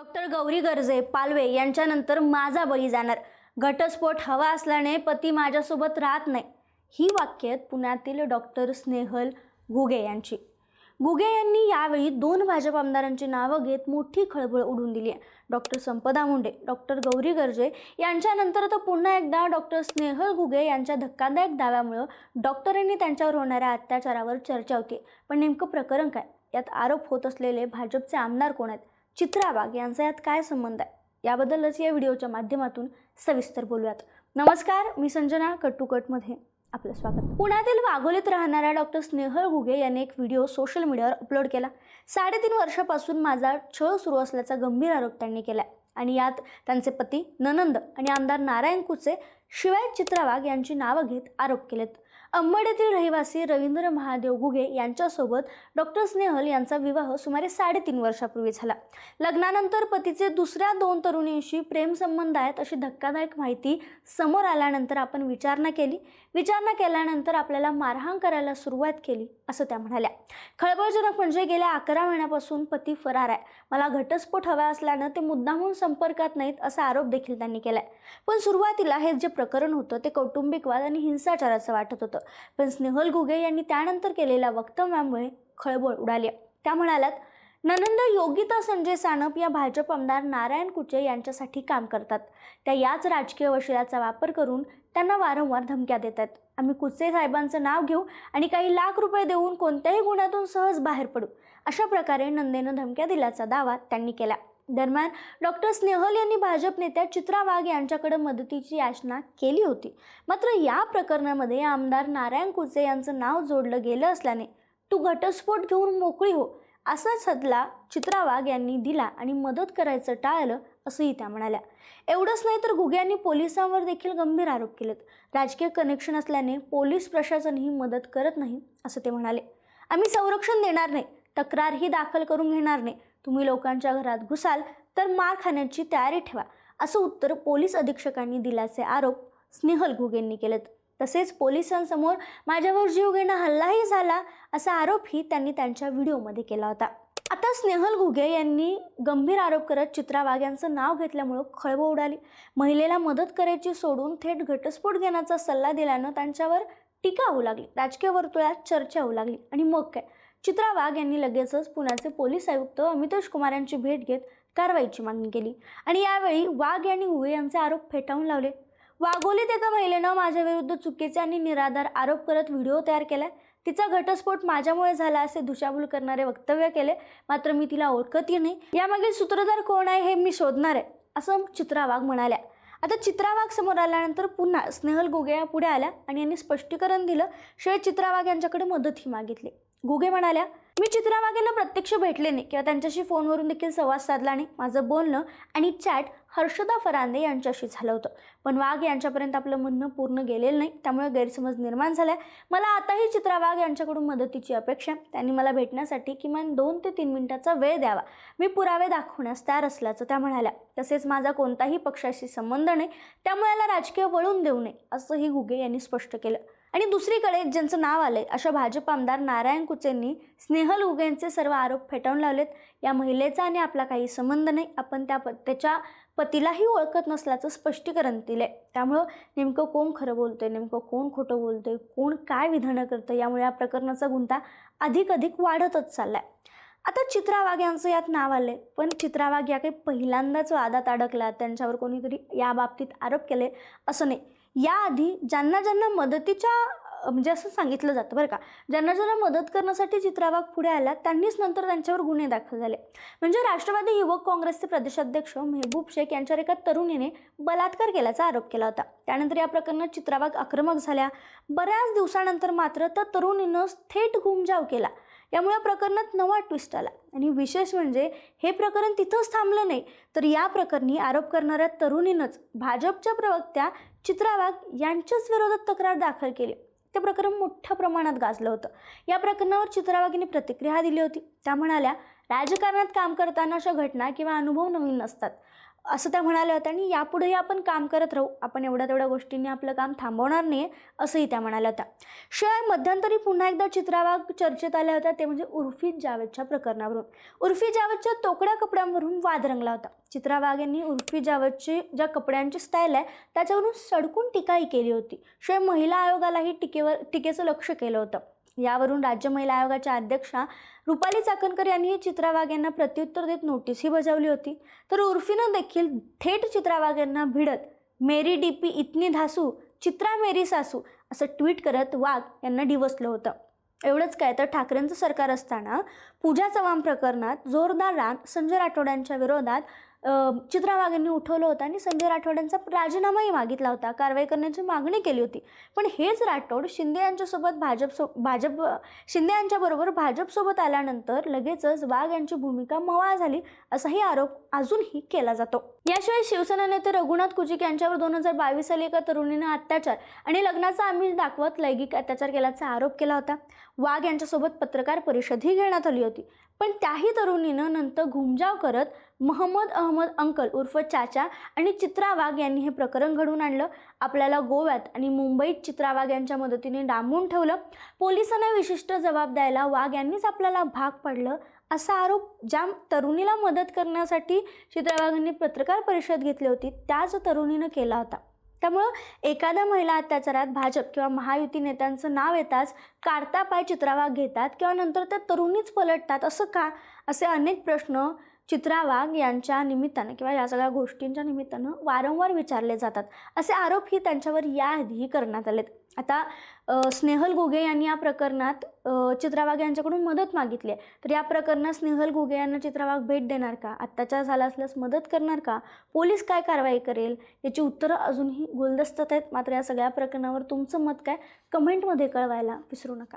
Doctor Gauri Garje Palve यांच्यानंतर माझा बळी जाणार. घटस्फोट हवा असल्याने पती माझ्यासोबत राहत नाही. ही वाक्य पुण्यातील डॉक्टर स्नेहल घुगे यांची. घुगे यांनी यावेळी दोन भाजप आमदारांची नावं घेत मोठी खळबळ उडून दिली आहे. डॉक्टर संपदा मुंडे डॉक्टर गौरी गर्जे यांच्यानंतर तर पुन्हा एकदा डॉक्टर स्नेहल घुगे यांच्या धक्कादायक दाव्यामुळं डॉक्टरांनी त्यांच्यावर होणाऱ्या अत्याचारावर चर्चा होती. पण नेमकं प्रकरण काय? यात आरोप होत असलेले भाजपचे आमदार कोण आहेत? चित्रा वाघ यांचा यात काय संबंध आहे? याबद्दलच या व्हिडिओच्या माध्यमातून सविस्तर बोलूयात. नमस्कार मी संजना कट्टुकटमध्ये आपलं स्वागत. पुण्यातील वाघोलीत राहणाऱ्या डॉक्टर स्नेहल घुगे यांनी एक व्हिडिओ सोशल मीडियावर अपलोड केला. साडेतीन वर्षापासून माझा छळ सुरू असल्याचा गंभीर आरोप त्यांनी केला आणि यात त्यांचे पती ननंद आणि आमदार नारायण कुचे शिवाय चित्रा वाघ यांची नावं घेत आरोप केलेत. अंबड येथील रहिवासी रवींद्र महादेव गुगे यांच्यासोबत डॉक्टर स्नेहल यांचा विवाह सुमारे साडेतीन वर्षापूर्वी झाला. लग्नानंतर पतीचे दुसऱ्या दोन तरुणींशी प्रेमसंबंध आहेत अशी धक्कादायक माहिती समोर आल्यानंतर आपण विचारणा केली. विचारणा केल्यानंतर आपल्याला मारहाण करायला सुरुवात केली असं त्या म्हणाल्या. खळबळजनक म्हणजे गेल्या अकरा महिन्यापासून पती फरार आहे. मला घटस्फोट हवा असल्यानं ते मुद्दामून संपर्कात नाहीत असा आरोप देखील त्यांनी केलाय. पण सुरुवातीला हे जे प्रकरण होतं ते कौटुंबिकवाद आणि हिंसाचाराचं वाटत होतं. पण स्नेहल घुगे यांनी त्यानंतर केलेल्या वक्तव्यामुळे खळबळ उडाली. त्या म्हणाल्यात ननंद योगिता संजय सानप या भाजप आमदार नारायण कुचे यांच्यासाठी काम करतात. त्या याच राजकीय वशिलाचा वापर करून त्यांना वारंवार धमक्या देतात आम्ही कुचे साहेबांचं नाव घेऊ आणि काही लाख रुपये देऊन कोणत्याही गुन्ह्यातून सहज बाहेर पडू. अशा प्रकारे नंदेनं धमक्या दिल्याचा दावा त्यांनी केला. दरम्यान डॉक्टर स्नेहल यांनी भाजप नेत्या चित्रा वाघ यांच्याकडे मदतीची याचना केली होती. मात्र या प्रकरणामध्ये आमदार नारायण कुचे यांचं नाव जोडलं गेलं असल्याने तू घटस्फोट घेऊन मोकळी हो असा सदला चित्रा वाघ यांनी दिला आणि मदत करायचं टाळलं असंही त्या म्हणाल्या. एवढंच नाही तर घुगे यांनी पोलिसांवर देखील गंभीर आरोप केलेत. राजकीय कनेक्शन असल्याने पोलीस प्रशासनही मदत करत नाही असं ते म्हणाले. आम्ही संरक्षण देणार नाही तक्रारही दाखल करून घेणार नाही. तुम्ही लोकांच्या घरात घुसाल तर मार खाण्याची तयारी ठेवा असं उत्तर पोलीस अधीक्षकांनी दिल्याचे आरोप स्नेहल घुगेंनी केलेत. तसेच पोलिसांसमोर माझ्यावर जीव घेणं हल्लाही झाला असा आरोपही त्यांनी त्यांच्या व्हिडिओमध्ये केला होता. आता स्नेहल घुगे यांनी गंभीर आरोप करत चित्रा वाघ यांचं नाव घेतल्यामुळं खळबळ उडाली. महिलेला मदत करायची सोडून थेट घटस्फोट घेण्याचा सल्ला दिल्यानं त्यांच्यावर टीका होऊ लागली. राजकीय वर्तुळात चर्चा होऊ लागली. आणि मग काय? चित्रा वाघ यांनी लगेचच पुण्याचे पोलीस आयुक्त अमितोष कुमार यांची भेट घेत कारवाईची मागणी केली. आणि यावेळी वाघ यांनी उवे यांचे आरोप फेटाळून लावले. वाघोलीत एका महिलेनं माझ्या विरुद्ध चुकीचे आणि निराधार आरोप करत व्हिडिओ तयार केला तिचा घटस्फोट माझ्यामुळे झाला असे दुशाभूल करणारे वक्तव्य केले. मात्र मी तिला ओळखतही नाही. यामागील सूत्रधार कोण आहे हे मी शोधणार आहे असं चित्रा वाघ म्हणाल्या. आता चित्रा वाघ समोर आल्यानंतर पुन्हा स्नेहल घुगे या पुढे आल्या आणि यांनी स्पष्टीकरण दिलं. शिवाय चित्रा वाघ यांच्याकडे मदतही मागितली. घुगे म्हणाल्या मी चित्रा प्रत्यक्ष भेटले नाही किंवा त्यांच्याशी फोनवरून देखील संवाद साधला नाही. माझं बोलणं आणि चॅट हर्षदा फरांदे यांच्याशी झालं होतं. पण वाघ यांच्यापर्यंत आपलं म्हणणं पूर्ण गेलेलं नाही. त्यामुळे गैरसमज निर्माण झाला मला आताही चित्रा वाघ यांच्याकडून मदतीची अपेक्षा त्यांनी मला भेटण्यासाठी किमान दोन ते तीन मिनिटाचा वेळ द्यावा. मी पुरावे दाखवण्यास तयार असल्याचं त्या म्हणाल्या. तसेच माझा कोणताही पक्षाशी संबंध नाही. त्यामुळे याला राजकीय वळून देऊ नये असंही घुगे यांनी स्पष्ट केलं. आणि दुसरीकडे ज्यांचं नाव आलंय अशा भाजप आमदार नारायण कुचेंनी स्नेहल उगेंचे सर्व आरोप फेटाळून लावलेत. या महिलेचा आणि आपला काही संबंध नाही आपण त्या प त्याच्या पतीलाही ओळखत नसल्याचं स्पष्टीकरण दिलंय. त्यामुळं नेमकं कोण खरं बोलतंय नेमकं कोण खोटं बोलतंय कोण काय विधानं करतं यामुळे या प्रकरणाचा गुंता अधिक अधिक वाढतच चाललाय. आता चित्रा वाघ यांचं यात नाव आलंय पण चित्रा वाघ या काही पहिल्यांदाच वादात अडकला त्यांच्यावर कोणीतरी या बाबतीत आरोप केले असं नाही. याआधी ज्यांना ज्यांना मदतीच्या म्हणजे असं सांगितलं जातं बरं का ज्यांना ज्यांना मदत करण्यासाठी चित्रावाघ पुढे आला त्यांनीच नंतर त्यांच्यावर गुन्हे दाखल झाले. म्हणजे राष्ट्रवादी युवक काँग्रेसचे प्रदेशाध्यक्ष मेहबूब शेख यांच्यावर एका तरुणीने बलात्कार केल्याचा आरोप केला होता. त्यानंतर या प्रकरणात चित्रावाग आक्रमक झाल्या. बऱ्याच दिवसानंतर मात्र त्या तरुणीनं थेट घुमजाव केला. यामुळे या प्रकरणात नवा ट्विस्ट आला. आणि विशेष म्हणजे हे प्रकरण तिथंच थांबलं नाही. तर या प्रकरणी आरोप करणाऱ्या तरुणीनंच भाजपच्या प्रवक्त्या चित्रा वाघ यांच्याच विरोधात तक्रार दाखल केली. ते प्रकरण मोठ्या प्रमाणात गाजलं होतं. या प्रकरणावर चित्रा प्रतिक्रिया दिली होती. त्या म्हणाल्या राजकारणात काम करताना अशा घटना किंवा अनुभव नवीन नसतात. असं त्या म्हणाल्या होत्या आणि यापुढेही आपण काम करत राहू. आपण एवढ्या तेवढ्या गोष्टींनी आपलं काम थांबवणार नाही असंही त्या म्हणाल्या होत्या. शिवाय मध्यंतरी पुन्हा एकदा चित्रावाग चर्चेत आल्या होत्या ते म्हणजे उर्फी जावेदच्या प्रकरणावरून. उर्फी जावेदच्या तोकड्या कपड्यांवरून वाद रंगला होता. चित्रा वाघ यांनी उर्फी जावेदची ज्या कपड्यांची स्टाईल आहे त्याच्यावरून सडकून टीकाही केली होती. शिवाय महिला आयोगालाही टीकेवर टीकेचं लक्ष केलं होतं. यावरून राज्य महिला आयोगाच्या अध्यक्षा रुपाली चाकणकर यांनी चित्रा वाघ यांना प्रत्युत्तर देत नोटीसही बजावली होती. तर उर्फीनं देखील थेट चित्रा वाघ यांना भिडत मेरी डी पी इतनी धासू चित्रा मेरी सासू असं ट्विट करत वाघ यांना डिवसलं होतं. एवढंच काय तर ठाकरेंचं सरकार असताना पूजा चव्हाण प्रकरणात जोरदार राग संजय राठोड्यांच्या विरोधात चित्रा वाघांनी उठवलं होतं आणि संजय राठोड्यांचा राजीनामाही मागितला होता. कारवाई करण्याची मागणी केली होती. पण हेच राठोड शिंदे यांच्यासोबत भाजप सो भाजप शिंदे यांच्याबरोबर भाजपसोबत आल्यानंतर लगेचच वाघ यांची भूमिका मवाळ झाली असाही आरोप अजूनही केला जातो. याशिवाय शिवसेना नेते रघुनाथ कुजिक यांच्यावर दोन हजार बावीस साली एका तरुणीनं अत्याचार आणि लग्नाचा आम्ही दाखवत लैंगिक अत्याचार केल्याचा आरोप केला होता. वाघ यांच्यासोबत पत्रकार परिषदही घेण्यात आली होती. पण त्याही तरुणीनं नंतर घुमजाव करत महम्मद अहमद अंकल उर्फ चाचा आणि चित्रा वाघ यांनी हे प्रकरण घडवून आणलं. आपल्याला गोव्यात आणि मुंबईत चित्रा वाघ यांच्या मदतीने डांबून ठेवलं. पोलिसांना विशिष्ट जबाब द्यायला वाघ यांनीच आपल्याला भाग पडलं. असा आरोप ज्या तरुणीला मदत करण्यासाठी चित्रा वाघांनी पत्रकार परिषद घेतली होती त्याच तरुणीनं केला होता. त्यामुळं एखाद्या महिला अत्याचारात भाजप किंवा महायुती नेत्यांचं नाव येताच काढता पाय चित्रावाग घेतात किंवा नंतर त्या तरुणीच पलटतात असं का? असे अनेक प्रश्न चित्रा वाघ यांच्या निमित्तानं किंवा या सगळ्या गोष्टींच्या निमित्तानं वारंवार विचारले जातात. असे आरोपही त्यांच्यावर याआधीही करण्यात आलेत. आता स्नेहल घुगे यांनी या प्रकरणात अ, यांच्याकडून मदत मागितली आहे. तर या प्रकरणात स्नेहल घुगे यांना चित्रावाघ भेट देणार का? अत्याचार झाला असल्यास मदत करणार का? पोलीस काय कारवाई करेल? याची उत्तरं अजूनही गुलदस्तात आहेत. मात्र या सगळ्या प्रकरणावर तुमचं मत काय? कमेंटमध्ये कळवायला विसरू नका.